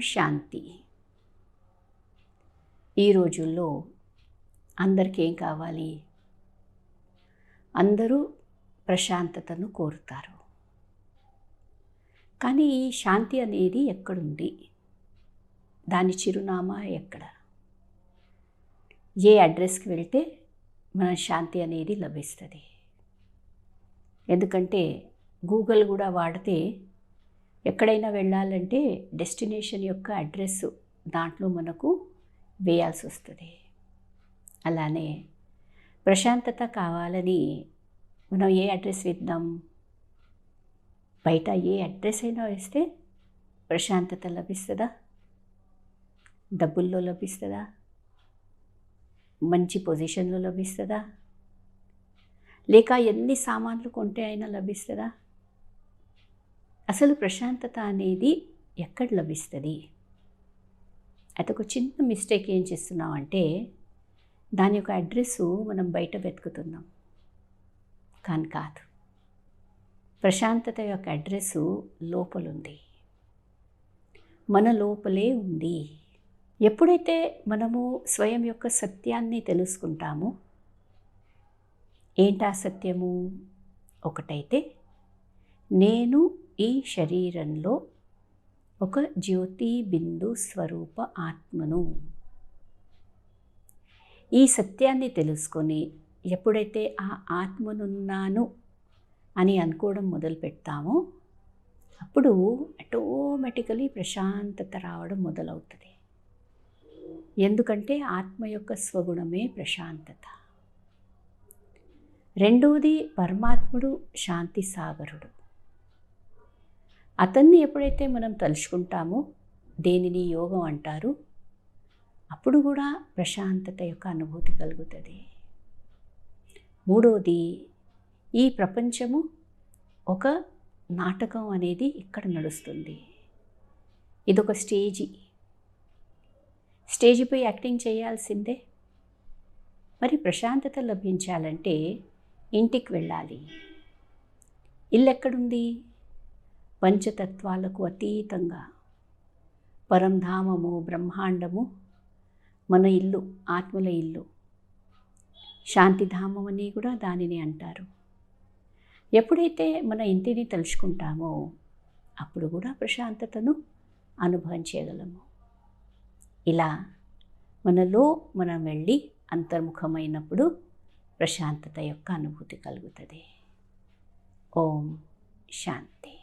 శాంతి. ఈ రోజుల్లో అందరికీ ఏం కావాలి? అందరూ ప్రశాంతతను కోరుతారు. కానీ ఈ శాంతి అనేది ఎక్కడుంది? దాని చిరునామా ఎక్కడ? ఏ అడ్రస్కి వెళ్తే మన శాంతి అనేది లభిస్తుంది? ఎందుకంటే గూగుల్ కూడా వాడితే ఎక్కడైనా వెళ్ళాలంటే డెస్టినేషన్ యొక్క అడ్రస్ దాంట్లో మనకు వేయాల్సి వస్తుంది. అలానే ప్రశాంతత కావాలని మనం ఏ అడ్రస్ వేద్దాం? బయట ఏ అడ్రస్ అయినా వేస్తే ప్రశాంతత లభిస్తుందా? డబ్బుల్లో లభిస్తుందా? మంచి పొజిషన్లో లభిస్తుందా? లేక ఎన్ని సామాన్లు కొంటే అయినా లభిస్తుందా? అసలు ప్రశాంతత అనేది ఎక్కడ లభిస్తుంది? అయితే ఒక చిన్న మిస్టేక్ ఏం చేస్తున్నాం అంటే దాని యొక్క అడ్రస్సు మనం బయట వెతుకుతున్నాం. కానీ కాదు. ప్రశాంతత యొక్క అడ్రస్సు లోపలుంది. మన లోపలే ఉంది. ఎప్పుడైతే మనము స్వయం యొక్క సత్యాన్ని తెలుసుకుంటామో ఏంటా సత్యము? ఒకటైతే నేను ఈ శరీరంలో ఒక జ్యోతి బిందు స్వరూప ఆత్మను. ఈ సత్యాన్ని తెలుసుకొని ఎప్పుడైతే ఆ ఆత్మనున్నాను అని అనుకోవడం మొదలు పెడతామో అప్పుడు ఆటోమేటికలీ ప్రశాంతత రావడం మొదలవుతుంది. ఎందుకంటే ఆత్మ యొక్క స్వగుణమే ప్రశాంతత. రెండవది పరమాత్ముడు శాంతి సాగరుడు. అతన్ని ఎప్పుడైతే మనం తలుచుకుంటామో దేనిని యోగం అంటారు? అప్పుడు కూడా ప్రశాంతత యొక్క అనుభూతి కలుగుతుంది. మూడవది ఈ ప్రపంచము ఒక నాటకం అనేది ఇక్కడ నడుస్తుంది. ఇదొక స్టేజీ. స్టేజిపై యాక్టింగ్ చేయాల్సిందే. మరి ప్రశాంతత లభించాలంటే ఇంటికి వెళ్ళాలి. ఇల్లు ఎక్కడుంది పంచతత్వాలకు అతీతంగా. పరంధామము బ్రహ్మాండము మన ఇల్లు ఆత్మల ఇల్లు. శాంతిధామం అని కూడా దానిని అంటారు. ఎప్పుడైతే మన ఇంటిని తలుచుకుంటామో అప్పుడు కూడా ప్రశాంతతను అనుభవం చేయగలము. ఇలా మనలో మనం వెళ్ళి అంతర్ముఖమైనప్పుడు ప్రశాంతత యొక్క అనుభూతి కలుగుతుంది. ఓం శాంతి.